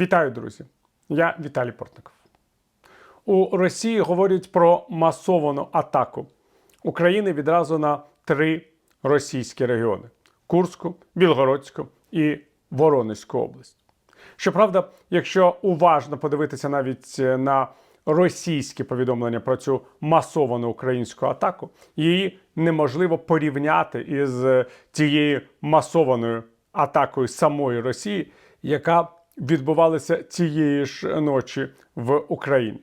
Вітаю, друзі! Я Віталій Портников. У Росії говорять про масовану атаку України відразу на три російські регіони: Курську, Білгородську і Воронезьку область. Щоправда, якщо уважно подивитися навіть на російські повідомлення про цю масовану українську атаку, її неможливо порівняти із тією масованою атакою самої Росії, яка відбувалася цієї ж ночі в Україні.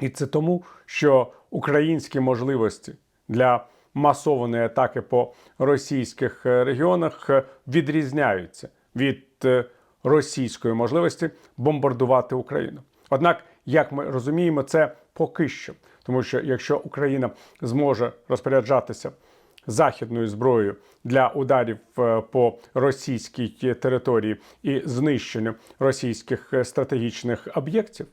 І це тому, що українські можливості для масованої атаки по російських е, регіонах е, відрізняються від е, російської можливості бомбардувати Україну. Однак, як ми розуміємо, це поки що, тому що якщо Україна зможе розпоряджатися західною зброєю для ударів е, по російській території і знищенню російських е, стратегічних об'єктів,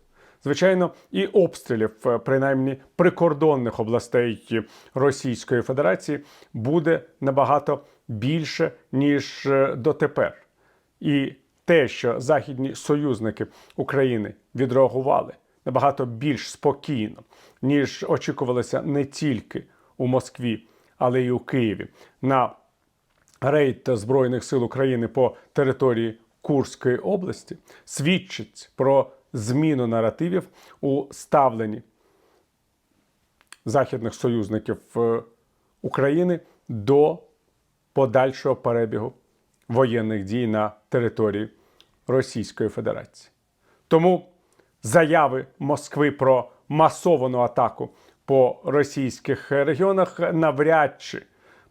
звичайно, і обстрілів, е, принаймні прикордонних областей Російської Федерації, буде набагато більше ніж дотепер. І те, що західні союзники України відреагували набагато більш спокійно, ніж очікувалося не тільки у Москві, але й у Києві на рейд Збройних сил України по території Курської області, свідчить про зміну наративів у ставленні західних союзників е, України до подальшого перебігу воєнних дій на території Російської Федерації. Тому заяви Москви про масовану атаку по російських регіонах навряд чи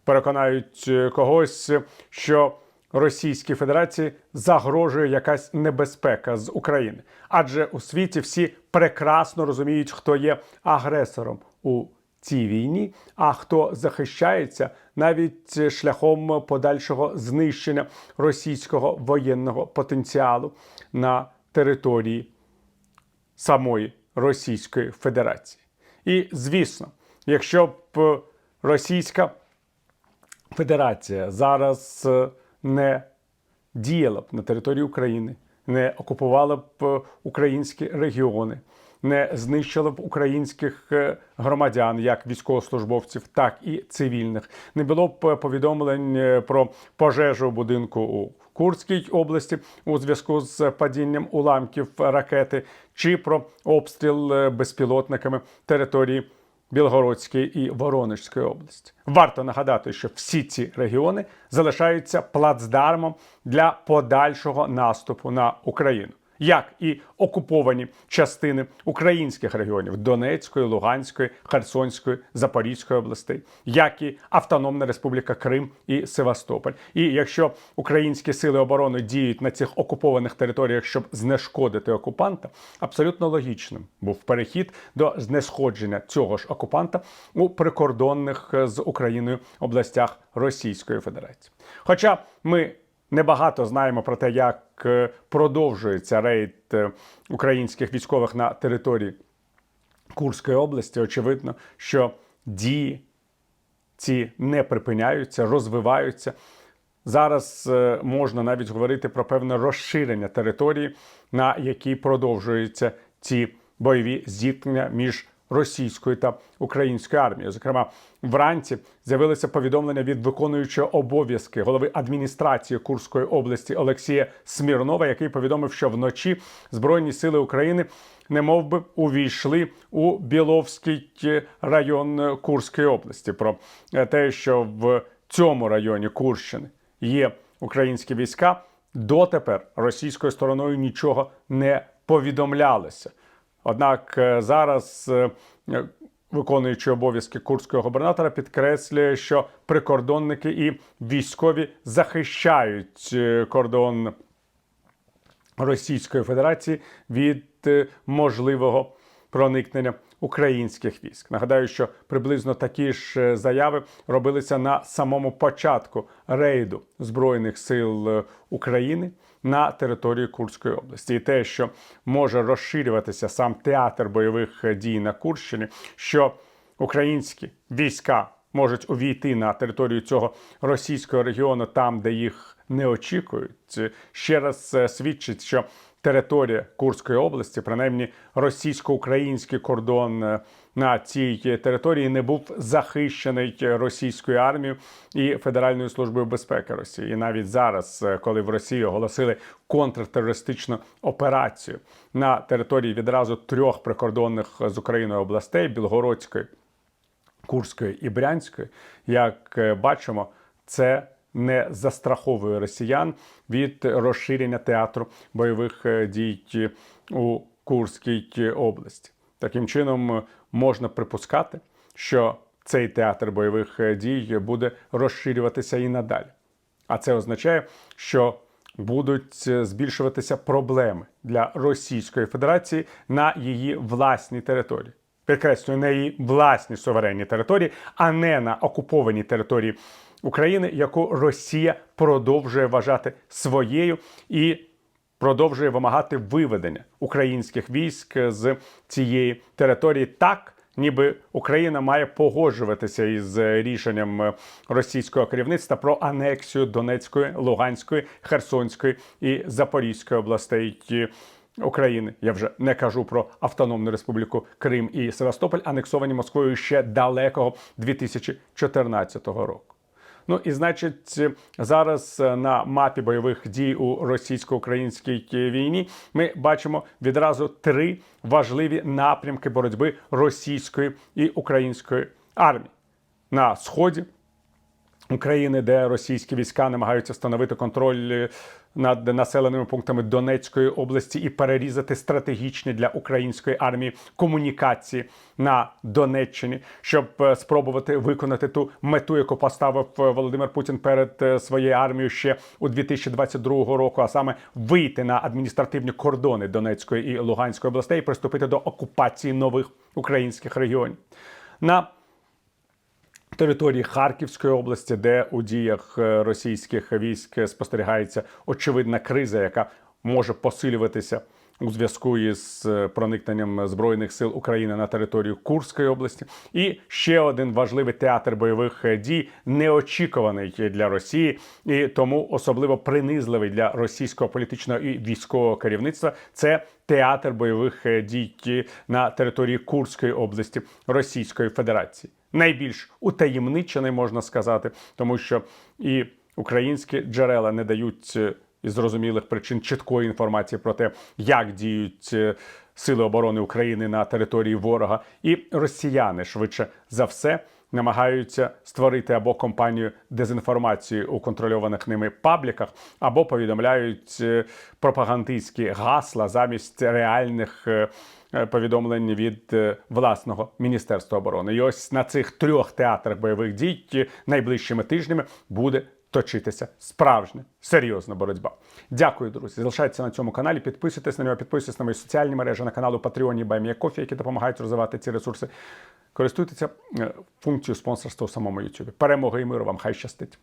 переконають е, когось, що Російській Федерації загрожує якась небезпека з України. Адже у світі всі прекрасно розуміють, хто є агресором у цій війні, а хто захищається навіть шляхом подальшого знищення російського воєнного потенціалу на території самої Російської Федерації. І звісно, якщо б Російська Федерація зараз е, не діяла б на території України, не окупувала б е, українські регіони, не знищила б українських е, громадян, як військовослужбовців, так і цивільних. Не було б повідомлень е, про пожежу будинку у Курській області у зв'язку з падінням уламків ракети, чи про обстріл е, безпілотниками території. Білгородської і Воронежської області. Варто нагадати, що всі ці регіони залишаються плацдармом для подальшого наступу на Україну, як і окуповані частини українських регіонів Донецької, Луганської, Херсонської, Запорізької областей, як і Автономна Республіка Крим і Севастополь. І якщо українські сили оборони діють на цих окупованих територіях, щоб знешкодити окупанта, абсолютно логічним був перехід до знесходження цього ж окупанта у прикордонних е, з Україною областях Російської Федерації. Хоча ми Небагато знаємо про те, як е, продовжується рейд е, українських військових на території Курської області. Очевидно, що дії ці не припиняються, розвиваються. Зараз е, можна навіть говорити про певне розширення території, на якій продовжуються ці бойові зіткнення між російською та українською армією. Зокрема, вранці з'явилися повідомлення від виконуючого обов'язки голови адміністрації Курської області Олексія Смірнова, який повідомив, що вночі Збройні сили України не мов би увійшли у Біловський район Курської області. Про те, що в цьому районі Курщини є українські війська, дотепер російською стороною нічого не повідомлялося. Однак е, зараз виконуючи виконуючий обов'язки курського губернатора підкреслює, що прикордонники і військові захищають е, кордон Російської Федерації від можливого проникнення українських військ. Нагадаю, що приблизно такі ж заяви робилися на самому початку рейду збройних сил України на території Курської області, і те, що може розширюватися сам театр бойових дій на Курщині, що українські війська можуть увійти на територію цього російського регіону, там де їх не очікують, ще раз е, свідчить, що територія Курської області, принаймні російсько-український кордон е, на цій території, не був захищений російською армією і Федеральною службою безпеки Росії. І навіть зараз, е, коли в Росії оголосили контртерористичну операцію на території відразу трьох прикордонних з Україною областей Білгородської. Курської і Брянської, як е, бачимо, це не застраховує росіян від розширення театру бойових е, дій у Курській області. Таким чином е, можна припускати, що цей театр бойових е, дій буде розширюватися і надалі. А це означає, що будуть е, збільшуватися проблеми для Російської Федерації на її власній території. Підкреслюю, на її власній суверенній території, а не на окупованій території України, яку Росія продовжує вважати своєю і продовжує вимагати виведення українських військ з цієї території так. Ніби Україна має погоджуватися із рішенням російського керівництва про анексію Донецької, Луганської, Херсонської і Запорізької областей України. Я вже не кажу про Автономну Республіку Крим і Севастополь, анексовані Москвою ще далекого 2014 року. Ну і значить, зараз е, на мапі бойових дій у російсько-українській війні ми бачимо відразу три важливі напрямки боротьби російської і української армії на сході. України, де російські війська намагаються встановити контроль е, над населеними пунктами Донецької області і перерізати стратегічні для української армії комунікації на Донеччині, щоб е, спробувати виконати ту мету, яку поставив е, Володимир Путін перед своєю армією ще у 2022 року, а саме вийти на адміністративні кордони Донецької і Луганської областей і приступити до окупації нових українських регіонів. На території Харківської області, де у діях е, російських військ спостерігається очевидна криза, яка може посилюватися у зв'язку із е, проникненням збройних сил України на територію Курської області, і ще один важливий театр бойових е, дій, неочікуваний для Росії, і тому особливо принизливий для російського політичного і військового керівництва. Це театр бойових дій на території Курської області Російської Федерації найбільш утаємничений, можна сказати, тому що і українські джерела не дають е, із зрозумілих причин чіткої інформації про те, як діють е, сили оборони України на території ворога, і росіяни швидше за все. Намагаються створити або компанію дезінформації у контрольованих ними пабліках, або повідомляють е, пропагандистські гасла замість реальних Е, повідомлень від е, власного міністерства оборони. І ось на цих трьох театрах бойових дій найближчими тижнями буде. Точитися справжня серйозна боротьба. Дякую, друзі. Залишайтеся на цьому каналі. Підписуйтесь на нього, підписуйтесь на мої соціальні мережі на каналу Patreon Баймія Кофі, які допомагають розвивати ці ресурси. Користуйтеся е, функцією спонсорства у самому YouTube. Перемоги і миру вам! Хай щастить!